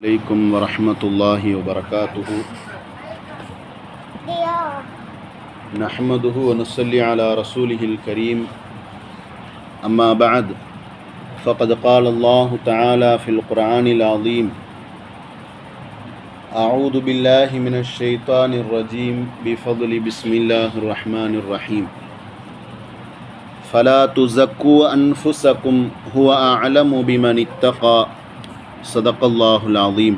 عليكم ورحمة الله وبركاته. نحمده ونصلي على رسوله الكريم. أما بعد فقد قال الله تعالى في القرآن العظيم أعوذ بالله من الشيطان الرجيم بفضل بسم الله الرحمن الرحيم. فلا تزكوا أنفسكم هو أعلم بمن اتقى. صدق الله العظيم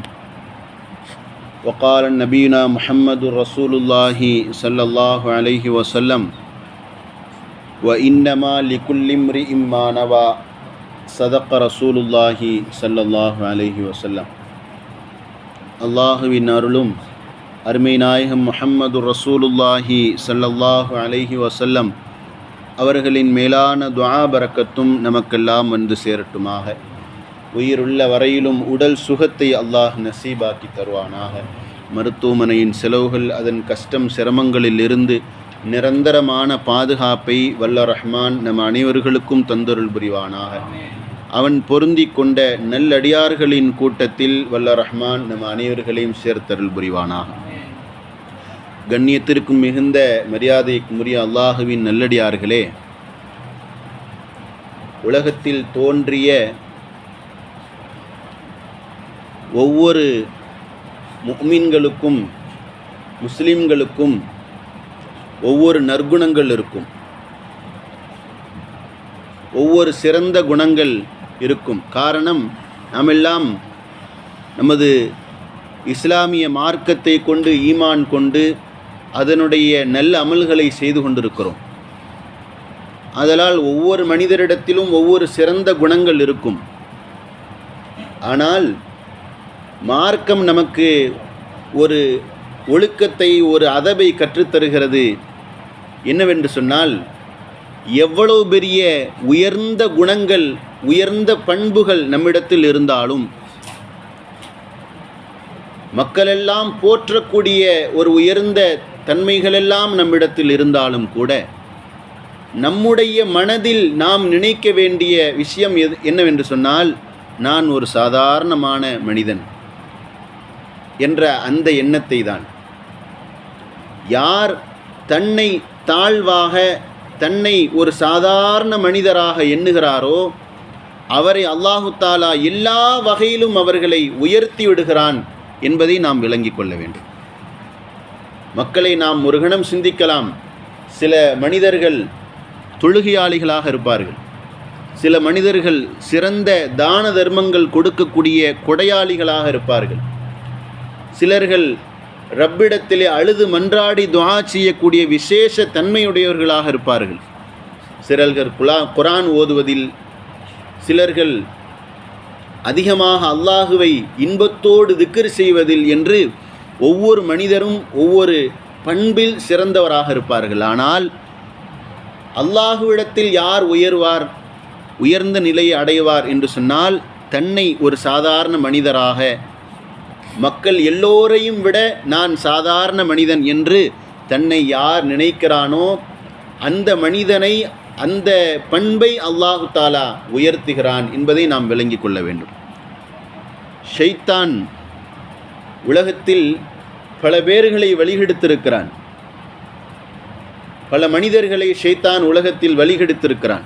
وقال نبينا محمد رسول الله صلى الله عليه وسلم وإنما لكل امرئ ما نوى صدق رسول الله صلى الله عليه وسلم அல்லாஹுவின் அருளும் அருமை நாயகம் முஹம்மது ரசூலுல்லாஹி ஸல்லல்லாஹு அலைஹி வஸல்லம் அவர்களின் மேலான துஆ பரக்கத்தும் நமக்கெல்லாம் வந்து சேரட்டுமாக உயிருள்ள வரையிலும் உடல் சுகத்தை அல்லாஹ் நசீபாக்கி தருவானாக. மருத்துவமனையின் செலவுகள் அதன் கஷ்டம் சிரமங்களில் இருந்து நிரந்தரமான பாதுகாப்பை வல்ல ரஹ்மான் நம் அனைவர்களுக்கும் தந்தருள் புரிவானாக. அவன் பொருந்தி கொண்ட நல்லடியார்களின் கூட்டத்தில் வல்ல ரஹ்மான் நம் அனைவர்களையும் சேர்த்தருள் புரிவானாக. கண்ணியத்திற்கும் மிகுந்த மரியாதைக்குரிய முறிய அல்லாஹுவின் நல்லடியார்களே உலகத்தில் தோன்றிய ஒவ்வொரு முக்மீன்களுக்கும் முஸ்லீம்களுக்கும் ஒவ்வொரு நற்குணங்கள் இருக்கும். ஒவ்வொரு சிறந்த குணங்கள் இருக்கும். காரணம் நாமெல்லாம் நமது இஸ்லாமிய மார்க்கத்தை கொண்டு ஈமான் கொண்டு அதனுடைய நல்ல அமல்களை செய்து கொண்டிருக்கிறோம். அதனால் ஒவ்வொரு மனிதரிடத்திலும் ஒவ்வொரு சிறந்த குணங்கள் இருக்கும். ஆனால் மார்க்கம் நமக்கு ஒரு ஒழுக்கத்தை ஒரு அதபை கற்றுத்தருகிறது. என்னவென்று சொன்னால் எவ்வளவு பெரிய உயர்ந்த குணங்கள் உயர்ந்த பண்புகள் நம்மிடத்தில் இருந்தாலும் மக்களெல்லாம் போற்றக்கூடிய ஒரு உயர்ந்த தன்மைகளெல்லாம் நம்மிடத்தில் இருந்தாலும் கூட நம்முடைய மனதில் நாம் நினைக்க வேண்டிய விஷயம் எது என்னவென்று சொன்னால் நான் ஒரு சாதாரணமான மனிதன். என்ற அந்த எண்ணத்தை தான் யார் தன்னை தாழ்வாக தன்னை ஒரு சாதாரண மனிதராக எண்ணுகிறாரோ அவரை அல்லாஹு தாலா எல்லா வகையிலும் அவர்களை உயர்த்தி விடுகிறான் என்பதை நாம் விளங்கிக் கொள்ள வேண்டும். மக்களை நாம் ஒரு கணம் சிந்திக்கலாம். சில மனிதர்கள் தொழுகையாளிகளாக இருப்பார்கள். சில மனிதர்கள் சிறந்த தான தர்மங்கள் கொடுக்கக்கூடிய கொடையாளிகளாக இருப்பார்கள். சிலர்கள் ரப்பிடத்திலே அழுது மன்றாடி துவா செய்யக்கூடிய விசேஷ தன்மையுடையவர்களாக இருப்பார்கள். சிலர்கள் குலா குரான் ஓதுவதில் சிலர்கள் அதிகமாக அல்லாஹுவை இன்பத்தோடு திக்கர் செய்வதில் என்று ஒவ்வொரு மனிதரும் ஒவ்வொரு பண்பில் சிறந்தவராக இருப்பார்கள். ஆனால் அல்லாஹுவிடத்தில் யார் உயர்வார் உயர்ந்த நிலையை அடைவார் என்று சொன்னால் தன்னை ஒரு சாதாரண மனிதராக மக்கள் எல்லோரையும் விட நான் சாதாரண மனிதன் என்று தன்னை யார் நினைக்கிறானோ அந்த மனிதனை அந்த பண்பை அல்லாஹு தாலா உயர்த்துகிறான் என்பதை நாம் விளங்கிக் கொள்ள வேண்டும். ஷைத்தான் உலகத்தில் பல பேர்களை வழிகெடுத்திருக்கிறான். பல மனிதர்களை ஷைத்தான் உலகத்தில் வழிகெடுத்திருக்கிறான்.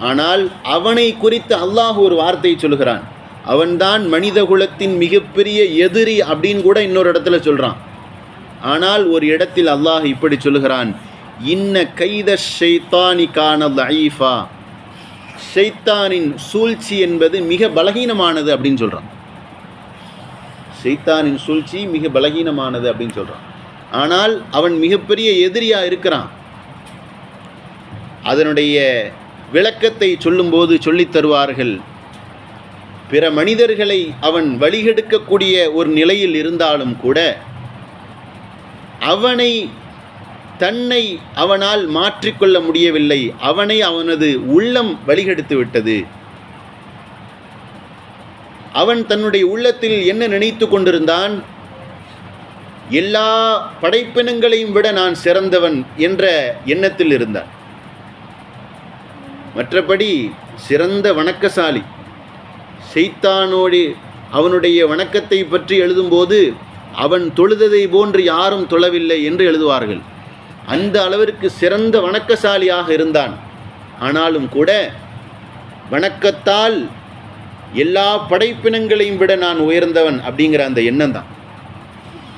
ஆனால் அவனை குறித்து அல்லாஹ் ஒரு வார்த்தை சொல்கிறான் அவன்தான் மனித குலத்தின் மிகப்பெரிய எதிரி அப்படின்னு கூட இன்னொரு இடத்துல சொல்கிறான் ஆனால் ஒரு இடத்தில் அல்லாஹ் இப்படி சொல்கிறான் இன்ன கைத ஷைத்தானி கான லைஃபா ஷைத்தானின் சூழ்ச்சி என்பது மிக பலகீனமானது அப்படின்னு சொல்கிறான் சைத்தானின் சூழ்ச்சி மிக பலகீனமானது அப்படின்னு சொல்கிறான் ஆனால் அவன் மிகப்பெரிய எதிரியாக இருக்கிறான். அதனுடைய விளக்கத்தை சொல்லும்போது சொல்லித் தருவார்கள் பிற மனிதர்களை அவன் வழிகெடுக்கக்கூடிய ஒரு நிலையில் இருந்தாலும் கூட அவனை தன்னை அவனால் மாற்றிக்கொள்ள முடியவில்லை. அவனை அவனது உள்ளம் வழிகெடுத்து விட்டது. அவன் தன்னுடைய உள்ளத்தில் என்ன நினைத்து கொண்டிருந்தான்? எல்லா படைப்பினங்களையும் விட நான் சிறந்தவன் என்ற எண்ணத்தில் இருந்தான். மற்றபடி சிறந்த வணக்கசாலி செய்தானோடு அவனுடைய வணக்கத்தை பற்றி எழுதும்போது அவன் தொழுததை போன்று யாரும் தொழவில்லை என்று எழுதுவார்கள். அந்த அளவிற்கு சிறந்த வணக்கசாலியாக இருந்தான். ஆனாலும் கூட வணக்கத்தால் எல்லா படைப்பினங்களையும் விட நான் உயர்ந்தவன் அப்படிங்கிற அந்த எண்ணம் தான்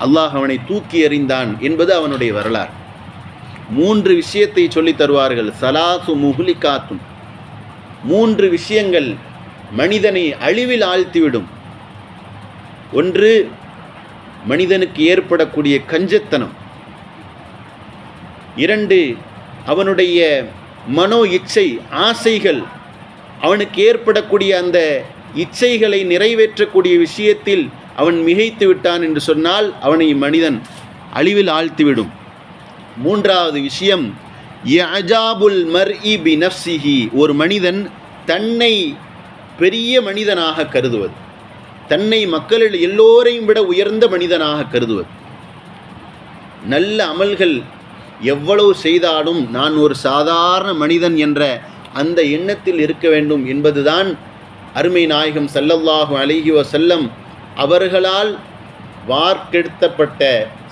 அல்லாஹ் அவனை தூக்கி எறிந்தான் என்பது அவனுடைய வரலாறு. மூன்று விஷயத்தை சொல்லித் தருவார்கள். சலாசு முஹ்லிகாத்தும். மூன்று விஷயங்கள் மனிதனை அழிவில் ஆழ்த்திவிடும். ஒன்று மனிதனுக்கு ஏற்படக்கூடிய கஞ்சத்தனம். இரண்டு அவனுடைய மனோ இச்சை ஆசைகள் அவனுக்கு ஏற்படக்கூடிய அந்த இச்சைகளை நிறைவேற்றக்கூடிய விஷயத்தில் அவன் மிகைத்து விட்டான் என்று சொன்னால் அவனை மனிதன் அழிவில் ஆழ்த்திவிடும். மூன்றாவது விஷயம் யஜாபுல் மர் இ பி நஃப்சிஹி ஒரு மனிதன் தன்னை பெரிய மனிதனாக கருதுவது. தன்னை மக்களில் எல்லோரையும் விட உயர்ந்த மனிதனாக கருதுவது. நல்ல அமல்கள் எவ்வளவு செய்தாலும் நான் ஒரு சாதாரண மனிதன் என்ற அந்த எண்ணத்தில் இருக்க வேண்டும் என்பதுதான் அருமை நாயகம் சல்லல்லாஹு அலைஹி வசல்லம் அவர்களால் வார்க்கெடுத்தப்பட்ட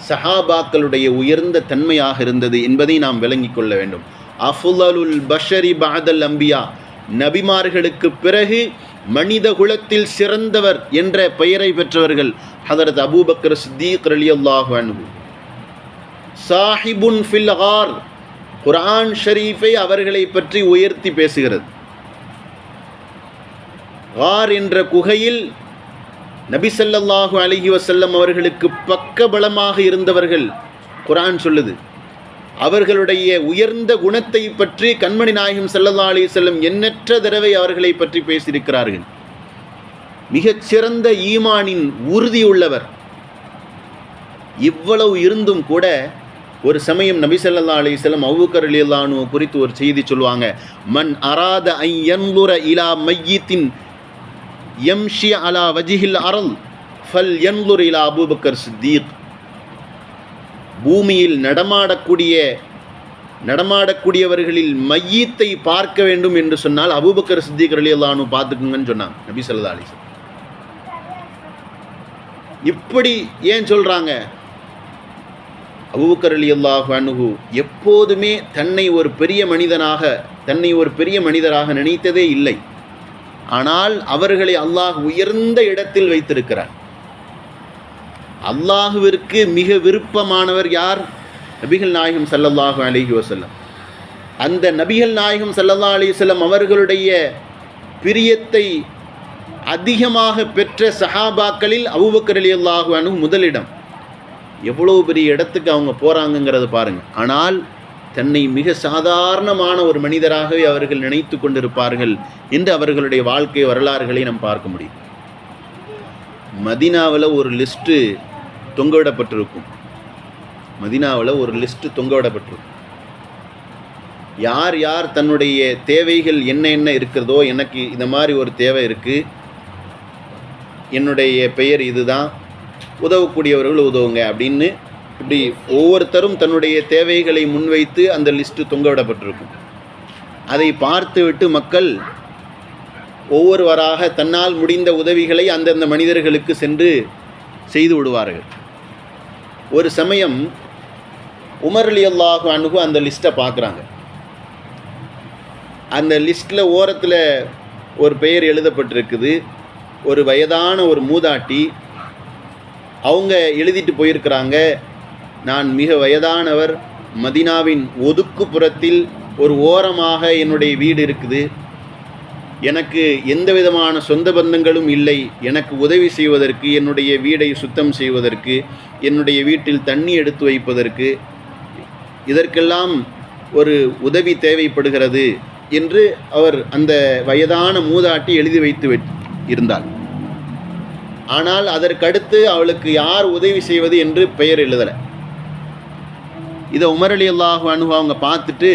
சஹாபாக்களுடைய உயர்ந்த தன்மையாக இருந்தது என்பதை நாம் விளங்கிக் கொள்ள வேண்டும். அஃபுலலுல் பஷரி பாதல் அம்பியா நபிமார்களுக்கு பிறகு மனித குலத்தில் சிறந்தவர் என்ற பெயரை பெற்றவர்கள் ஹதரத் அபூபக்கர் சித்தீக் ரலியல்லாஹு அன்ஹு. சாஹிபுன் ஃபில் ஹார் குரான் ஷரீஃபை அவர்களை பற்றி உயர்த்தி பேசுகிறது. ஹார் என்ற குகையில் நபி ஸல்லல்லாஹு அலைஹி வஸல்லம் அவர்களுக்கு பக்கபலமாக இருந்தவர்கள் குரான் சொல்லுது. அவர்களுடைய உயர்ந்த குணத்தை பற்றி கண்மணி நாயகம் ஸல்லல்லாஹு அலி செல்லும் எண்ணற்ற தடவை அவர்களை பற்றி பேசியிருக்கிறார்கள். மிகச்சிறந்த ஈமானின் ஈமானின் உறுதியுள்ளவர். இவ்வளவு இருந்தும் கூட ஒரு சமயம் நபி ஸல்லல்லாஹு அலைஹி வஸல்லம் அபூபக்கர் குறித்து ஒரு செய்தி சொல்லுவாங்க. மண் அராத ஐ யன்லுர இலா மையத்தின் எம்ஷி அலா வஜிஹில் அரல் ஃபல் என்லுர் இலா அபூபக்கர் சித்தீக். பூமியில் நடமாடக்கூடிய நடமாடக்கூடியவர்களில் மையத்தை பார்க்க வேண்டும் என்று சொன்னால் அபூபக்கர் சித்திக் அல்லானு பார்த்துக்குங்கன்னு சொன்னாங்க நபி சொல்லா அலிசன் இப்படி ஏன் சொல்கிறாங்க அபூபக்கர் அல்லாஹ் அனுகு எப்போதுமே தன்னை ஒரு பெரிய மனிதனாக தன்னை ஒரு பெரிய மனிதராக நினைத்ததே இல்லை. ஆனால் அவர்களை அல்லாஹ் உயர்ந்த இடத்தில் வைத்திருக்கிறார் அல்லாஹுவிற்கு மிக விருப்பமானவர் யார்? நபிகள் நாயகம் சல்லல்லாஹு அலைஹி வசல்லம் அந்த நபிகள் நாயகம் சல்லல்லா அலைஹி வஸல்லம் அவர்களுடைய பிரியத்தை அதிகமாக பெற்ற சஹாபாக்களில் அபுபக்கர் அலி அல்லாஹு அனு முதலிடம். எவ்வளோ பெரிய இடத்துக்கு அவங்க போகிறாங்கங்கிறத பாருங்கள் ஆனால் தன்னை மிக சாதாரணமான ஒரு மனிதராகவே அவர்கள் நினைத்து கொண்டிருப்பார்கள் என்று அவர்களுடைய வாழ்க்கை வரலாறுகளை நாம் பார்க்க முடியும். மதினாவில் ஒரு லிஸ்ட்டு தொங்கவிடப்பட்டிருக்கும். மதினாவில் ஒரு லிஸ்ட்டு தொங்கவிடப்பட்டிருக்கும். யார் யார் தன்னுடைய தேவைகள் என்ன என்ன இருக்கிறதோ எனக்கு இந்த மாதிரி ஒரு தேவை இருக்குது என்னுடைய பெயர் இதுதான். உதவக்கூடியவர்கள் உதவுங்க அப்படின்னு இப்படி ஒவ்வொருத்தரும் தன்னுடைய தேவைகளை முன்வைத்து அந்த லிஸ்ட்டு தொங்கவிடப்பட்டிருக்கும். அதை பார்த்துவிட்டு மக்கள் ஒவ்வொருவராக தன்னால் முடிந்த உதவிகளை அந்தந்த மனிதர்களுக்கு சென்று செய்து விடுவார்கள். ஒரு சமயம் உமர்லி அல்லாஹு அணுகு அந்த லிஸ்ட்டை பார்க்குறாங்க. அந்த லிஸ்ட்டில் ஓரத்தில் ஒரு பெயர் எழுதப்பட்டிருக்குது. ஒரு வயதான ஒரு மூதாட்டி அவங்க எழுதிட்டு போயிருக்கிறாங்க. நான் மிக வயதானவர் மதினாவின் ஒதுக்குப்புறத்தில் ஒரு ஓரமாக என்னுடைய வீடு இருக்குது. எனக்கு எந்த விதமான சொந்த பந்தங்களும் இல்லை. எனக்கு உதவி செய்வதற்கு என்னுடைய வீடை சுத்தம் செய்வதற்கு என்னுடைய வீட்டில் தண்ணி எடுத்து வைப்பதற்கு இதற்கெல்லாம் ஒரு உதவி தேவைப்படுகிறது என்று அவர் அந்த வயதான மூதாட்டி எழுதி வைத்து விட்- இருந்தார் ஆனால் அதற்கடுத்து அவளுக்கு யார் உதவி செய்வது என்று பெயர் எழுதலை. இதை உமரளி அல்லாஹு அனுகு அவங்க பார்த்துட்டு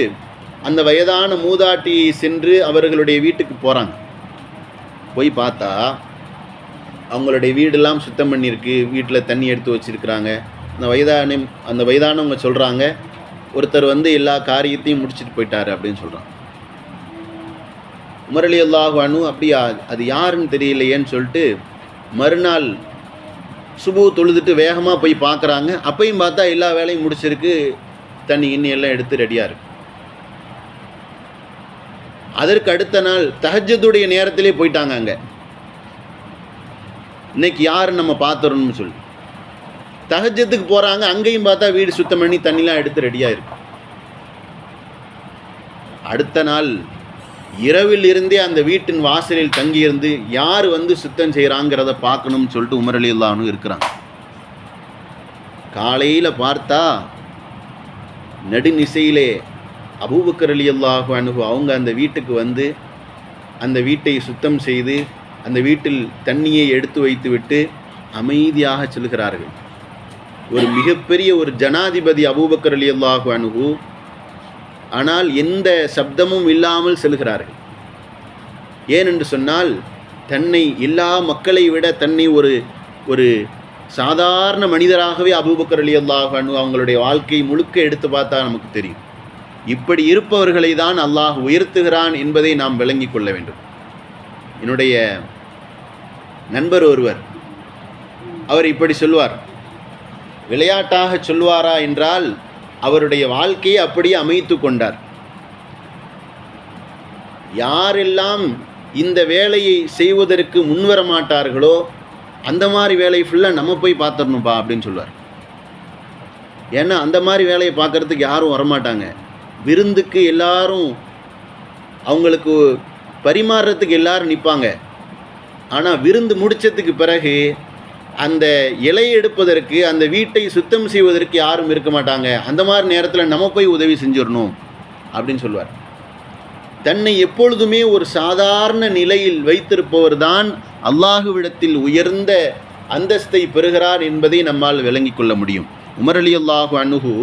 அந்த வயதான மூதாட்டி சென்று அவர்களுடைய வீட்டுக்கு போகிறாங்க போய் பார்த்தா அவங்களுடைய வீடெல்லாம் சுத்தம் பண்ணியிருக்கு வீட்டில் தண்ணி எடுத்து வச்சுருக்குறாங்க. அந்த வயதான அந்த வயதானவங்க சொல்கிறாங்க ஒருத்தர் வந்து எல்லா காரியத்தையும் முடிச்சுட்டு போயிட்டாரு அப்படின்னு சொல்கிறான் உமர் அல்லாஹானு அப்படியா அது யாருன்னு தெரியலையேன்னு சொல்லிட்டு மறுநாள் சுபு தொழுதுட்டு வேகமாக போய் பார்க்குறாங்க. அப்பையும் பார்த்தா எல்லா வேலையும் முடிச்சிருக்கு தண்ணி இன்னி எல்லாம் எடுத்து ரெடியாக இருக்கு. அதற்கு அடுத்த நாள் தஹஜத்துடைய நேரத்திலே போயிட்டாங்க அங்கே. இன்னைக்கு யார் நம்ம பார்த்துறோம்னு சொல்லி. தஹஜத்துக்கு போகிறாங்க அங்கேயும் பார்த்தா வீடு சுத்தம் பண்ணி தண்ணிலாம் எடுத்து ரெடியாக இருக்கு. அடுத்த நாள் இரவில் இருந்தே அந்த வீட்டின் வாசலில் தங்கியிருந்து யார் வந்து சுத்தம் செய்கிறாங்கிறத பார்க்கணும்னு சொல்லிட்டு உமரலி அலி இருக்கிறாங்க. காலையில் பார்த்தா நடுநிசையிலே அபூபக்கர் அலி அல்லாஹு அனுகு அவங்க அந்த வீட்டுக்கு வந்து அந்த வீட்டை சுத்தம் செய்து அந்த வீட்டில் தண்ணியை எடுத்து வைத்துவிட்டு அமைதியாக செல்கிறார்கள். ஒரு மிகப்பெரிய ஒரு ஜனாதிபதி அபூபக்கர் அலி அல்லாஹு அனுகு ஆனால் எந்த சப்தமும் இல்லாமல் செல்கிறார்கள். ஏனென்று சொன்னால் தன்னை எல்லா மக்களை விட தன்னை ஒரு ஒரு சாதாரண மனிதராகவே அபூபக்கர் அலி அல்லாஹ் அனுகு அவங்களுடைய வாழ்க்கை முழுக்க எடுத்து பார்த்தா நமக்கு தெரியும். இப்படி இருப்பவர்களை தான் அல்லாஹ் உயர்த்துகிறான் என்பதை நாம் விளங்கிக் கொள்ள வேண்டும். என்னுடைய நண்பர் ஒருவர் அவர் இப்படி சொல்வார் விளையாட்டாக சொல்வாரா என்றால் அவருடைய வாழ்க்கையை அப்படியே அமைத்து கொண்டார். யாரெல்லாம் இந்த வேலையை செய்வதற்கு முன்வர மாட்டார்களோ அந்த மாதிரி வேலையை ஃபுல்லாக நம்ம போய் பார்த்துடணும்ப்பா அப்படின்னு சொல்லுவார் ஏன்னா அந்த மாதிரி வேலையை பார்க்கறதுக்கு யாரும் வரமாட்டாங்க. விருந்துக்கு எல்லாரும் அவங்களுக்கு பரிமாறுறதுக்கு எல்லாரும் நிற்பாங்க. ஆனால் விருந்து முடிச்சதுக்கு பிறகு அந்த இலை எடுப்பதற்கு அந்த வீட்டை சுத்தம் செய்வதற்கு யாரும் இருக்க மாட்டாங்க. அந்த மாதிரி நேரத்தில் நம்ம போய் உதவி செஞ்சிடணும் அப்படின்னு சொல்லுவார். தன்னை எப்பொழுதுமே ஒரு சாதாரண நிலையில் வைத்திருப்பவர் தான் அல்லாஹுவிடத்தில் உயர்ந்த அந்தஸ்தை பெறுகிறார் என்பதை நம்மால் விளங்கிக் கொள்ள முடியும். உமர் அலி அல்லாஹு அனுகு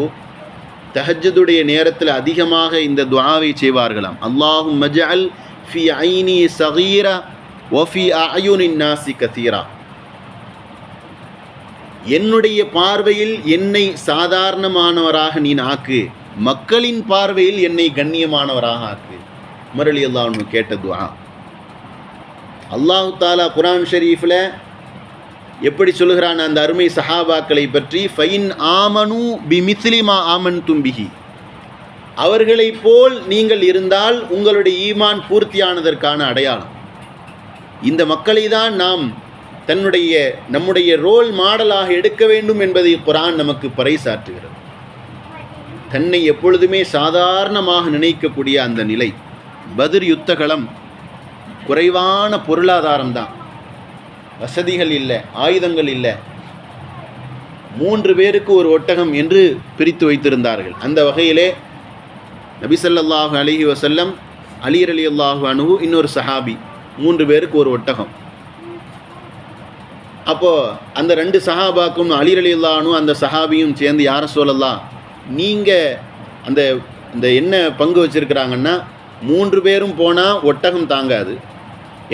தஹஜ்ஜுடைய நேரத்தில் அதிகமாக இந்த துவாவை செய்வார்களாம். அல்லாஹும் மஜஅல் ஃபி ஐனி சகீரா ஒஃபி அயுனின் நாசி கசீரா. என்னுடைய பார்வையில் என்னை சாதாரணமானவராக நீ ஆக்கு. மக்களின் பார்வையில் என்னை கண்ணியமானவராக ஆக்கு. முரளி அல்லாஹ் கேட்ட துவா அல்லாஹு தாலா குரான் ஷரீஃபில் எப்படி சொல்லுகிறான் அந்த அருமை சஹாபாக்களை பற்றி ஃபைன் ஆமனு பி மிஸ்லிமா ஆமன் தும்பிகி அவர்களைப் போல் நீங்கள் இருந்தால் உங்களுடைய ஈமான் பூர்த்தியானதற்கான அடையாளம். இந்த மக்களை தான் நாம் தன்னுடைய நம்முடைய ரோல் மாடலாக எடுக்க வேண்டும் என்பதை குரான் நமக்கு பறைசாற்றுகிறது. தன்னை எப்பொழுதுமே சாதாரணமாக நினைக்கக்கூடிய அந்த நிலை பதிர் யுத்தகலம் குறைவான பொருளாதாரம் தான். வசதிகள் இல்லை ஆயுதங்கள் இல்லை. மூன்று பேருக்கு ஒரு ஒட்டகம் என்று பிரித்து வைத்திருந்தார்கள். அந்த வகையிலே நபிசல்லாஹு அலிஹி வசல்லம் அலிர் அலி அல்லாஹு அணுகு இன்னொரு சஹாபி மூன்று பேருக்கு ஒரு ஒட்டகம். அப்போது அந்த ரெண்டு சஹாபாக்கும் அலிர் அலி அல்லானு அந்த சஹாபியும் சேர்ந்து யார சொல்லலாம் நீங்கள் அந்த அந்த என்ன பங்கு வச்சுருக்கிறாங்கன்னா மூன்று பேரும் போனால் ஒட்டகம் தாங்காது.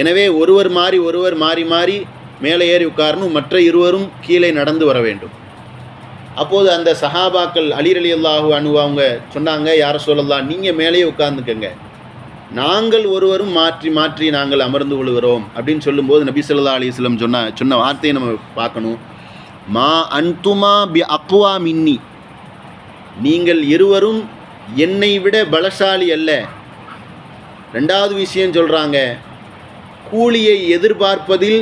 எனவே ஒருவர் மாறி ஒருவர் மாறி மாறி மேலே ஏறி உட்காரணும் மற்ற இருவரும் கீழே நடந்து வர வேண்டும். அப்போது அந்த சஹாபாக்கள் அலிர் அலி அல்லாஹு அனு அவங்க சொன்னாங்க யார சொல்லலாம் நீங்கள் மேலேயே உட்கார்ந்துக்கங்க. நாங்கள் ஒருவரும் மாற்றி மாற்றி நாங்கள் அமர்ந்து கொள்கிறோம். அப்படின்னு சொல்லும்போது நபி சொல்லா அலிஸ்லம் சொன்ன சொன்ன வார்த்தையை நம்ம பார்க்கணும். மா அன்துமா பி அக்வா மின்னி. நீங்கள் இருவரும் என்னை விட பலசாலி அல்ல. ரெண்டாவது விஷயம் சொல்கிறாங்க கூலியை எதிர்பார்ப்பதில்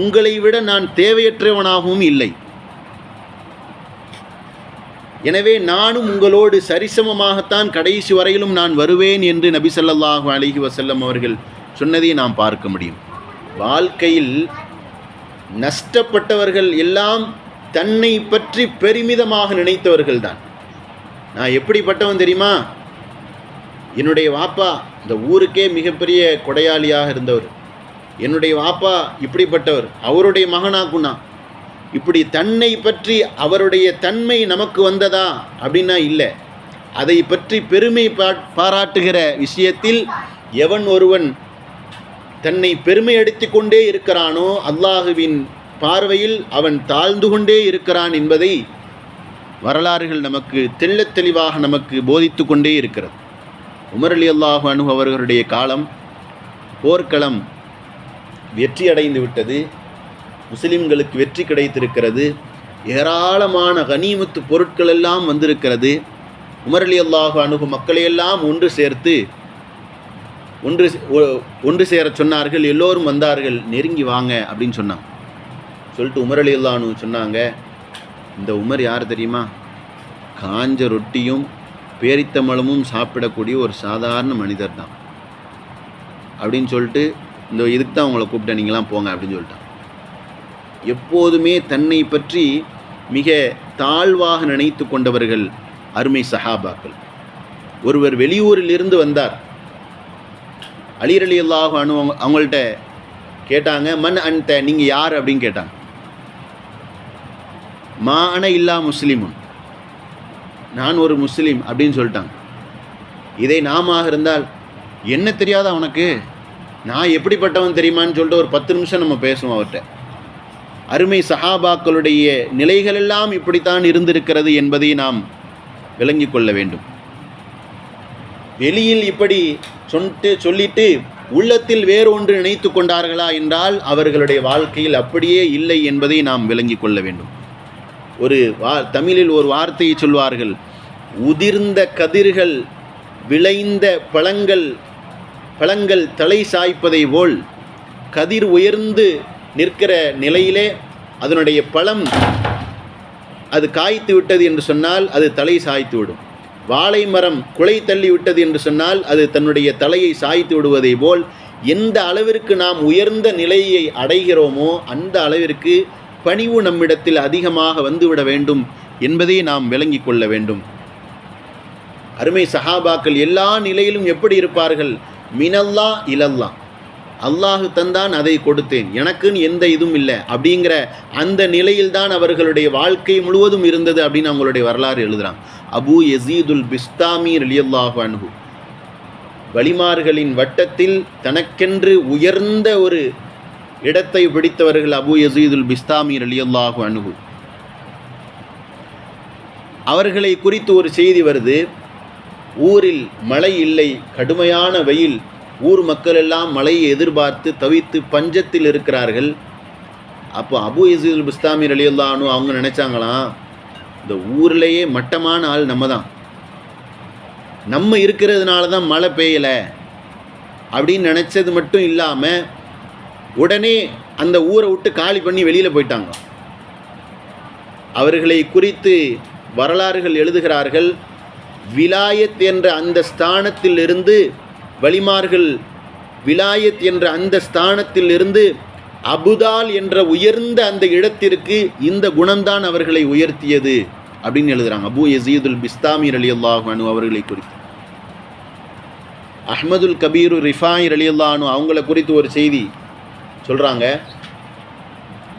உங்களை விட நான் தேவையற்றவனாகவும் இல்லை. எனவே நானும் உங்களோடு சரிசமமாகத்தான் கடைசி வரையிலும் நான் வருவேன் என்று நபி ஸல்லல்லாஹு அலைஹி வஸல்லம் அவர்கள் சொன்னதை நாம் பார்க்க முடியும். வாழ்க்கையில் நஷ்டப்பட்டவர்கள் எல்லாம் தன்னை பற்றி பெருமிதமாக நினைத்தவர்கள்தான் நான் எப்படிப்பட்டவன் தெரியுமா? என்னுடைய வாப்பா இந்த ஊருக்கே மிகப்பெரிய கொடையாளியாக இருந்தவர். என்னுடைய வாப்பா இப்படிப்பட்டவர் அவருடைய மகனாக்குண்ணா இப்படி தன்னை பற்றி அவருடைய தன்மை நமக்கு வந்ததா? அப்படின்னா இல்லை. அதை பற்றி பெருமை பா- பாராட்டுகிற விஷயத்தில் எவன் ஒருவன் தன்னை பெருமை அடித்துக் கொண்டே இருக்கிறானோ அல்லாஹுவின் பார்வையில் அவன் தாழ்ந்து கொண்டே இருக்கிறான் என்பதை வரலாறுகள் நமக்கு தெள்ளத் தெளிவாக நமக்கு போதித்து கொண்டே இருக்கிறது. உமர் அலி அல்லாஹு அனு அவர்களுடைய காலம் போர்க்களம் வெற்றி அடைந்து விட்டது முஸ்லிம்களுக்கு வெற்றி கிடைத்திருக்கிறது. ஏராளமான கனிமுத்து பொருட்கள் எல்லாம் வந்திருக்கிறது. உமரலி அல்லாஹு அணுகு மக்களையெல்லாம் ஒன்று சேர்த்து ஒன்று ஒ- ஒன்று சேர சொன்னார்கள். எல்லோரும் வந்தார்கள். நெருங்கி வாங்க அப்படின்னு சொன்னாங்க. சொல்லிட்டு உமரலி அல்லானு சொன்னாங்க இந்த உமர் யார் தெரியுமா? காஞ்ச ரொட்டியும் பேரித்தமளமும் சாப்பிடக்கூடிய ஒரு சாதாரண மனிதர் தான் அப்படின்னு சொல்லிட்டு இந்த இதுக்கு தான் உங்களை கூப்பிட்டேன் நீங்களாம் போங்க அப்படின்னு சொல்லிட்டான். எப்போதுமே தன்னை பற்றி மிக தாழ்வாக நினைத்து கொண்டவர்கள் அருமை சஹாபாக்கள். ஒருவர் வெளியூரில் இருந்து வந்தார். அலிர் அலி அல்லாஹ் அனு அவங்கள்ட்ட கேட்டாங்க மன் அன்ட நீங்கள் யார்? அப்படின்னு கேட்டாங்க. மா அன இல்லா முஸ்லீமும் நான் ஒரு முஸ்லீம் அப்படின்னு சொல்லிட்டாங்க. இதை நாம இருந்தால் என்ன தெரியாதா உனக்கு? நான் எப்படிப்பட்டவன் தெரியுமான்னு சொல்லிட்டு ஒரு பத்து நிமிஷம் நம்ம பேசுவோம் அவர்கிட்ட. அருமை சஹாபாக்களுடைய நிலைகளெல்லாம் இப்படித்தான் இருந்திருக்கிறது என்பதை நாம் விளங்கி கொள்ள வேண்டும். வெளியில் இப்படி சொல்லிட்டு சொல்லிட்டு உள்ளத்தில் வேறொன்று நினைத்து கொண்டார்களா என்றால் அவர்களுடைய வாழ்க்கையில் அப்படியே இல்லை என்பதை நாம் விளங்கி கொள்ள வேண்டும். ஒரு வா தமிழில் ஒரு வார்த்தையை சொல்வார்கள் உதிர்ந்த கதிர்கள் விளைந்த பழங்கள் பழங்கள் தலை சாய்ப்பதை போல் கதிர் உயர்ந்து நிற்கிற நிலையிலே அதனுடைய பழம் அது காய்த்து விட்டது என்று சொன்னால் அது தலை சாய்த்து விடும். வாழை மரம் குலை தள்ளி விட்டது என்று சொன்னால் அது தன்னுடைய தலையை சாய்த்து விடுவதை போல் எந்த அளவிற்கு நாம் உயர்ந்த நிலையை அடைகிறோமோ அந்த அளவிற்கு பணிவு நம்மிடத்தில் அதிகமாக வந்துவிட வேண்டும் என்பதை நாம் விளங்கிக் கொள்ள வேண்டும். அருமை சஹாபாக்கள் எல்லா நிலையிலும் எப்படி இருப்பார்கள்? மினல்லா இலல்லா. அல்லாஹு தந்தான் அதை கொடுத்தேன். எனக்குன்னு எந்த இதுவும் இல்லை. அப்படிங்கிற அந்த நிலையில்தான் அவர்களுடைய வாழ்க்கை முழுவதும் இருந்தது அப்படின்னு அவங்களுடைய வரலாறு எழுதுகிறான் அபு எசீதுல் பிஸ்தாமி ரலியல்லாஹு அன்ஹு. வலிமார்களின் வட்டத்தில் தனக்கென்று உயர்ந்த ஒரு இடத்தை பிடித்தவர்கள் அபு யசீதுல் பிஸ்தாமி ரலியல்லாஹு அனுகு அவர்களை குறித்து ஒரு செய்தி வருது. ஊரில் மழை இல்லை கடுமையான வெயில் ஊர் மக்கள் எல்லாம் மழையை எதிர்பார்த்து தவித்து பஞ்சத்தில் இருக்கிறார்கள். அப்போ அபு இசுல் பிஸ்தாமி அலியுல்லானு அவங்க நினைச்சாங்களாம் இந்த ஊர்லேயே மட்டமான ஆள் நம்ம தான் நம்ம இருக்கிறதுனால தான் மழை பெய்யலை அப்படின்னு நினச்சது மட்டும் இல்லாமல் உடனே அந்த ஊரை விட்டு காலி பண்ணி வெளியில் போயிட்டாங்க. அவர்களை குறித்து வரலாறுகள் எழுதுகிறார்கள். விலாயத் என்ற அந்த ஸ்தானத்திலிருந்து வலிமார்கள் விலாயத் என்ற அந்த ஸ்தானத்திலிருந்து அபுதால் என்ற உயர்ந்த அந்த இடத்திற்கு இந்த குணம்தான் அவர்களை உயர்த்தியது அப்படின்னு எழுதுறாங்க. அபு எசீதுல் பிஸ்தாமி அலி அல்லாஹானு அவர்களை குறித்து. அஹ்மதுல் கபீரு ரிஃபாய் அலி அல்லானு அவங்கள குறித்து ஒரு செய்தி சொல்கிறாங்க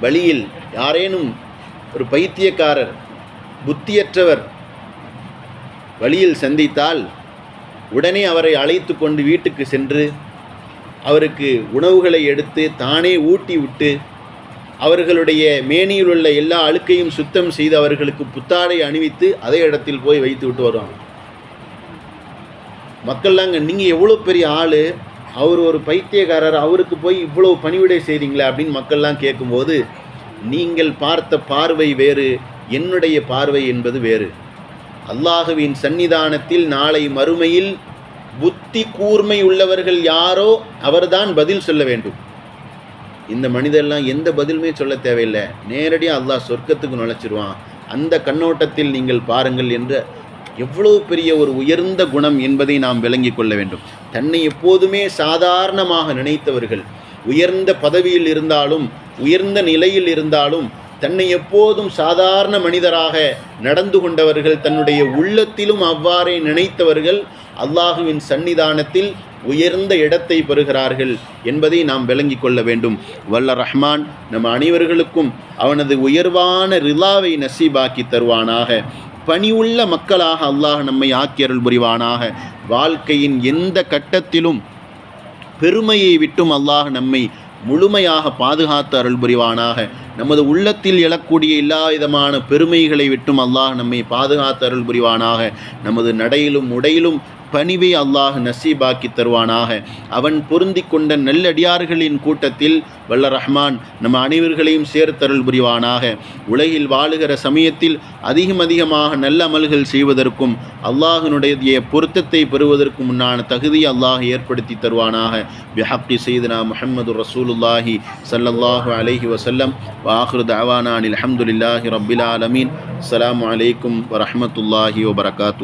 வழியில் யாரேனும் ஒரு பைத்தியக்காரர் புத்தியற்றவர் வழியில் சந்தித்தால் உடனே அவரை அழைத்து கொண்டு வீட்டுக்கு சென்று அவருக்கு உணவுகளை எடுத்து தானே ஊட்டி விட்டு அவர்களுடைய மேனியில் உள்ள எல்லா அழுக்கையும் சுத்தம் செய்து அவர்களுக்கு புத்தாடை அணிவித்து அதே இடத்தில் போய் வைத்து விட்டு வருவாங்க. மக்கள்லாங்க நீங்கள் எவ்வளோ பெரிய ஆள்? அவர் ஒரு பைத்தியக்காரர். அவருக்கு போய் இவ்வளோ பணிவிடை செய்கிறீங்களே அப்படின்னு மக்கள்லாம் கேட்கும்போது நீங்கள் பார்த்த பார்வை வேறு என்னுடைய பார்வை என்பது வேறு. அல்லாஹுவின் சன்னிதானத்தில் நாளை மறுமையில் புத்தி கூர்மை உள்ளவர்கள் யாரோ அவர்தான் பதில் சொல்ல வேண்டும். இந்த மனிதர்லாம் எந்த பதிலுமே சொல்ல தேவையில்லை. நேரடியாக அல்லாஹ் சொர்க்கத்துக்கு நுழைச்சிருவான். அந்த கண்ணோட்டத்தில் நீங்கள் பாருங்கள் என்ற எவ்வளவு பெரிய ஒரு உயர்ந்த குணம் என்பதை நாம் விளங்கிக் கொள்ள வேண்டும். தன்னை எப்போதுமே சாதாரணமாக நினைத்தவர்கள் உயர்ந்த பதவியில் இருந்தாலும் உயர்ந்த நிலையில் இருந்தாலும் தன்னை எப்போதும் சாதாரண மனிதராக நடந்து கொண்டவர்கள் தன்னுடைய உள்ளத்திலும் அவ்வாறே நினைத்தவர்கள் அல்லாஹுவின் சன்னிதானத்தில் உயர்ந்த இடத்தை பெறுகிறார்கள் என்பதை நாம் விளங்கிக் கொள்ள வேண்டும். வல்ல ரஹ்மான் நம் அனைவர்களுக்கும் அவனது உயர்வான ரிலாவை நசீபாக்கி தருவானாக. பணிவுள்ள மக்களாக அல்லாஹ் நம்மை ஆக்கியருள் புரிவானாக. வாழ்க்கையின் எந்த கட்டத்திலும் பெருமையை விட்டும் அல்லாஹ் நம்மை முழுமையாக பாதுகாத்து அருள் புரிவானாக. நமது உள்ளத்தில் எழக்கூடிய எல்லா விதமான பெருமைகளை விட்டும் அல்லாஹ் நம்மை பாதுகாத்து அருள் புரிவானாக. நமது நடையிலும் உடையிலும் பணிவை அல்லாஹ் நசீபாக்கி தருவானாக. அவன் பொருந்தி கொண்ட நல்லடியார்களின் கூட்டத்தில் வல்ல ரஹ்மான் நம் அனைவர்களையும் சேர்த்தருள் புரிவானாக. உலகில் வாழுகிற சமயத்தில் அதிகம் அதிகமாக நல்ல அமல்கள் செய்வதற்கும் அல்லாஹினுடைய பொருத்தத்தை பெறுவதற்கும் முன்னான தகுதி அல்லாஹ் ஏற்படுத்தி தருவானாக. பிஹப்டி செய்தனா முஹம்மது ரசூலுல்லாஹி சல்லல்லாஹு அலஹி வசல்லம் வாஹ்ரு தஅவானா அனில் ஹம்துலில்லாஹி ரப்பில் ஆலமீன். அஸ்ஸலாமு அலைக்கும் வரமத்துல்லாஹி வபரகாத்து.